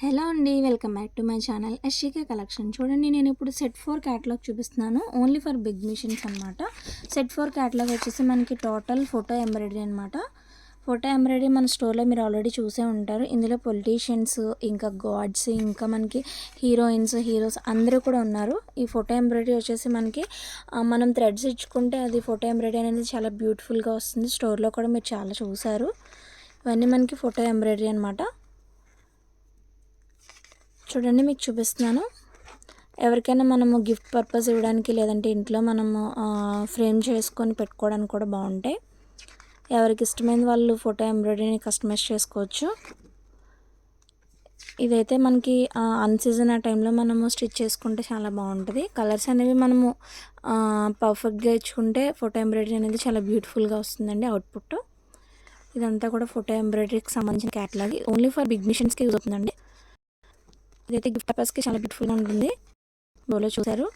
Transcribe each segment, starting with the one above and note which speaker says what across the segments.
Speaker 1: Hello అండి welcome back to my channel ఎస్షికే collection. చూడండి నేను ఇప్పుడు సెట్ ఫోర్ క్యాటలాగ్ చూపిస్తున్నాను. ఓన్లీ ఫర్ బిగ్ మిషన్స్ అనమాట సెట్ ఫోర్ క్యాటలాగ్ వచ్చేసి మనకి టోటల్ ఫోటో ఎంబ్రాయిడరీ అనమాట ఫోటో ఎంబ్రాయిడరీ మన స్టోర్లో మీరు ఆల్రెడీ చూసే ఉంటారు. ఇందులో పొలిటీషియన్స్ ఇంకా గాడ్స్ ఇంకా మనకి హీరోయిన్స్ హీరోస్ అందరూ కూడా ఉన్నారు. ఈ ఫోటో ఎంబ్రాయిడరీ వచ్చేసి మనకి మనం థ్రెడ్స్ ఇచ్చుకుంటే అది ఫోటో ఎంబ్రాయిడరీ అనేది చాలా బ్యూటిఫుల్గా వస్తుంది. స్టోర్లో కూడా మీరు చాలా చూసారు ఇవన్నీ మనకి ఫోటో ఎంబ్రాయిడరీ అనమాట చూడండి మీకు చూపిస్తున్నాను. ఎవరికైనా మనము గిఫ్ట్ పర్పస్ ఇవ్వడానికి లేదంటే ఇంట్లో మనము ఫ్రేమ్ చేసుకొని పెట్టుకోవడానికి కూడా బాగుంటాయి. ఎవరికి ఇష్టమైన వాళ్ళు ఫోటో ఎంబ్రాయిడరీని కస్టమైజ్ చేసుకోవచ్చు. ఇదైతే మనకి అన్సీజన్ ఆ టైంలో మనము స్టిచ్ చేసుకుంటే చాలా బాగుంటుంది. కలర్స్ అనేవి మనము పర్ఫెక్ట్గా ఇచ్చుకుంటే ఫోటో ఎంబ్రాయిడరీ అనేది చాలా బ్యూటిఫుల్గా వస్తుందండి అవుట్పుట్. ఇదంతా కూడా ఫోటో ఎంబ్రాయిడరీకి సంబంధించిన క్యాటలాగ్. ఓన్లీ ఫర్ బిగ్ మిషన్స్కి యూజ్ అవుతుందండి. ఇదైతే గిఫ్ట్ పర్పస్కి చాలా బ్యూటిఫుల్గా ఉంటుంది. బోలో చూసారు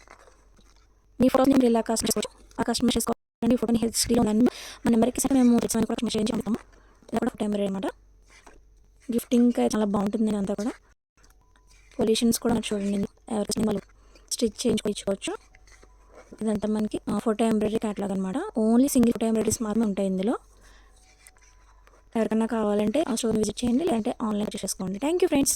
Speaker 1: మీ ఫోటో మీరు ఇలా కస్టమర్ చేసుకోవచ్చు. ఆ కస్టమర్ చేసుకోవాలండి ఫోటోని హెచ్డీలో ఉందని మన నెంబర్కి సరే మేము తెచ్చిన కూడా కస్టమర్ చేయించి అమ్ముతాము ఇలా కూడా ఫోటో అనమాట గిఫ్టింగ్ చాలా బాగుంటుంది అంతా కూడా. పొల్యూషన్స్ కూడా చూడండి. ఎవరికి వాళ్ళు స్టిచ్ చేయించుకోవచ్చు. ఇదంతా మనకి ఫోటో ఎంబ్రాయిడరీ క్యాటలాగ్ అనమాట ఓన్లీ సింగిల్ ఫోటో ఎంబ్రాయిడరీస్ మాత్రమే ఉంటాయి ఇందులో. ఎవరికైనా కావాలంటే ఆ స్టోర్ విజిట్ చేయండి. లేదంటే ఆన్లైన్ చేసుకోండి. Thank you friends